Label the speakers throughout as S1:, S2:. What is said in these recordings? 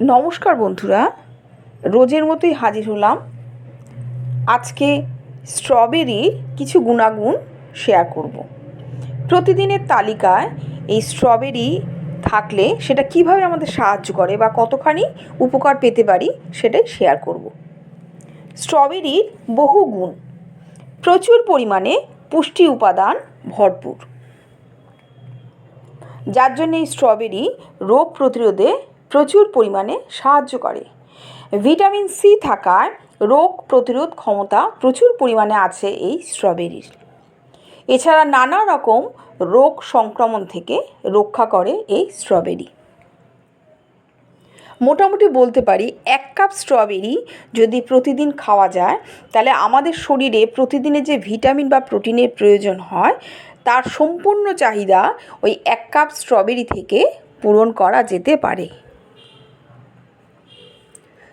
S1: নমস্কার বন্ধুরা, রোজের মতোই হাজির হলাম আজকে স্ট্রবেরির কিছু গুণাগুণ শেয়ার করব। প্রতিদিনের তালিকায় এই স্ট্রবেরি থাকলে সেটা কীভাবে আমাদের সাহায্য করে বা কতখানি উপকার পেতে পারি সেটাই শেয়ার করব। স্ট্রবেরির বহু গুণ প্রচুর পরিমাণে পুষ্টি উপাদান ভরপুর যার জন্য এই স্ট্রবেরি রোগ প্রতিরোধে প্রচুর পরিমাণে সাহায্য করে। ভিটামিন সি থাকায় রোগ প্রতিরোধ ক্ষমতা প্রচুর পরিমাণে আছে এই স্ট্রবেরির। এছাড়া নানা রকম রোগ সংক্রমণ থেকে রক্ষা করে এই স্ট্রবেরি। মোটামুটি বলতে পারি এক কাপ স্ট্রবেরি যদি প্রতিদিন খাওয়া যায়, তাহলে আমাদের শরীরে প্রতিদিনে যে ভিটামিন বা প্রোটিনের প্রয়োজন হয়, তার সম্পূর্ণ চাহিদা ওই এক কাপ স্ট্রবেরি থেকে পূরণ করা যেতে পারে।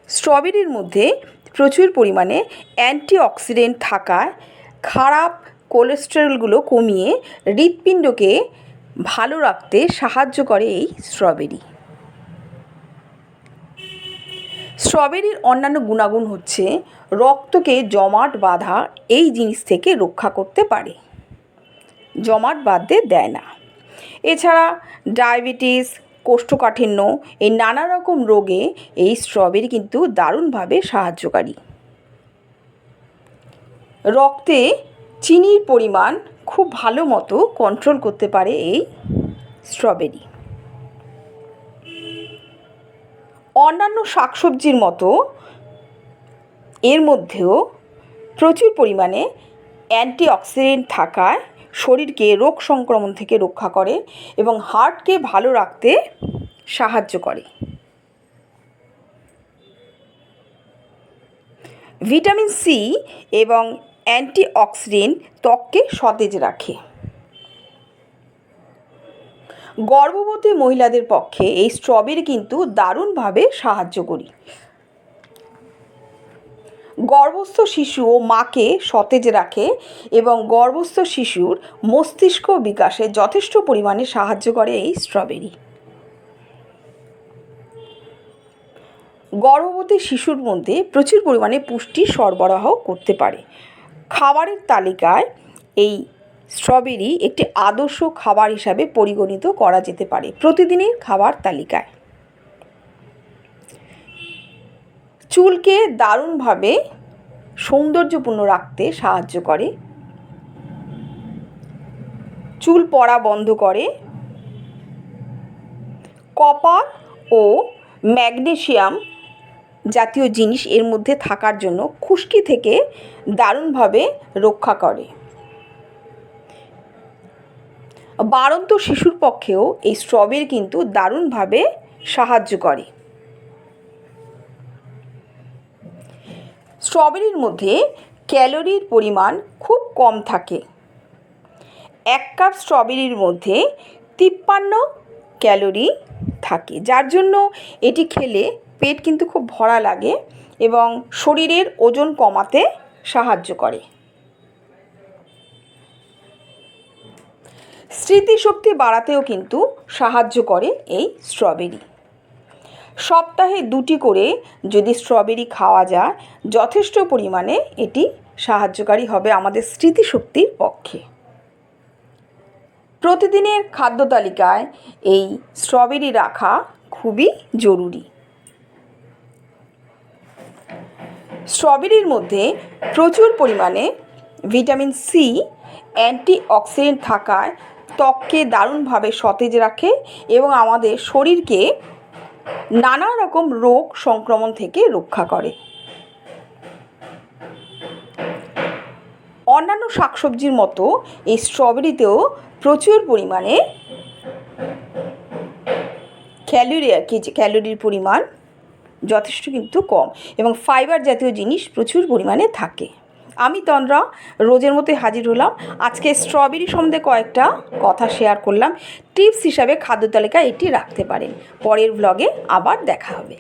S1: স্ট্রবেরির মধ্যে প্রচুর পরিমাণে অ্যান্টিঅক্সিডেন্ট থাকায় খারাপ কোলেস্টেরলগুলো কমিয়ে হৃৎপিণ্ডকে ভালো রাখতে সাহায্য করে এই স্ট্রবেরি। স্ট্রবেরির অন্যান্য গুণাগুণ হচ্ছে রক্তকে জমাট বাঁধা এই জিনিস থেকে রক্ষা করতে পারে। জমাট বাঁধতে দেয় না। এছাড়া ডায়াবেটিস কোষ্ঠকাঠিন্য, এই নানা রকম রোগে এই স্ট্রবেরি কিন্তু দারুণভাবে সাহায্যকারী। রক্তে চিনির পরিমাণ খুব ভালো মতো কন্ট্রোল করতে পারে এই স্ট্রবেরি অন্যান্য শাকসবজির মতো এর মধ্যেও প্রচুর পরিমাণে অ্যান্টিঅক্সিডেন্ট থাকায় শরীরকে রোগ সংক্রমণ থেকে রক্ষা করে এবং হার্টকে ভালো রাখতে সাহায্য করে। ভিটামিন সি এবং অ্যান্টিঅক্সিডেন্ট ত্বককে সতেজ রাখে। গর্ভবতী মহিলাদের পক্ষে এই স্ট্রবেরি কিন্তু দারুণভাবে সাহায্য করি। গর্ভস্থ শিশু ও মাকে সতেজ রাখে এবং গর্ভস্থ শিশুর মস্তিষ্ক বিকাশে যথেষ্ট পরিমাণে সাহায্য করে এই স্ট্রবেরি গর্ভবতী শিশুর মধ্যে প্রচুর পরিমাণে পুষ্টি সরবরাহ করতে পারে। খাবারের তালিকায় এই স্ট্রবেরি একটি আদর্শ খাবার হিসাবে পরিগণিত করা যেতে পারে প্রতিদিনের খাবার তালিকায়। চুলকে দারুণভাবে সৌন্দর্যপূর্ণ রাখতে সাহায্য করে। চুল পড়া বন্ধ করে। কপার ও ম্যাগনেশিয়াম জাতীয় জিনিস এর মধ্যে থাকার জন্য খুশকি থেকে দারুণভাবে রক্ষা করে। বাড়ন্ত শিশুর পক্ষেও এই স্ট্রবেরি কিন্তু দারুণভাবে সাহায্য করে। স্ট্রবেরির মধ্যে ক্যালোরির পরিমাণ খুব কম থাকে। এক কাপ স্ট্রবেরির মধ্যে তিপ্পান্ন ক্যালোরি থাকে, যার জন্য এটি খেলে পেট কিন্তু খুব ভরা লাগে এবং শরীরের ওজন কমাতে সাহায্য করে। স্মৃতিশক্তি বাড়াতেও কিন্তু সাহায্য করে এই স্ট্রবেরি। সপ্তাহে দুটি করে যদি স্ট্রবেরি খাওয়া যায়, যথেষ্ট পরিমাণে এটি সাহায্যকারী হবে আমাদের স্মৃতিশক্তির পক্ষে। প্রতিদিনের খাদ্য তালিকায় এই স্ট্রবেরি রাখা খুবই জরুরি। স্ট্রবেরির মধ্যে প্রচুর পরিমাণে ভিটামিন সি অ্যান্টিঅক্সিডেন্ট থাকায় ত্বককে দারুণভাবে সতেজ রাখে এবং আমাদের শরীরকে নানা রকম রোগ সংক্রমণ থেকে রক্ষা করে। অন্যান্য শাকসবজির মতো এই স্ট্রবেরিতেও প্রচুর পরিমাণে ক্যালোরি আর কি ক্যালোরির পরিমাণ যথেষ্ট কিন্তু কম এবং ফাইবার জাতীয় জিনিস প্রচুর পরিমাণে থাকে। আমি তন্দ্রা, রোজের মতোই হাজির হলাম। আজকে স্ট্রবেরি সম্বন্ধে কয়েকটা কথা শেয়ার করলাম। টিপস হিসাবে খাদ্য তালিকায় এটি রাখতে পারেন। পরের ব্লগে আবার দেখা হবে।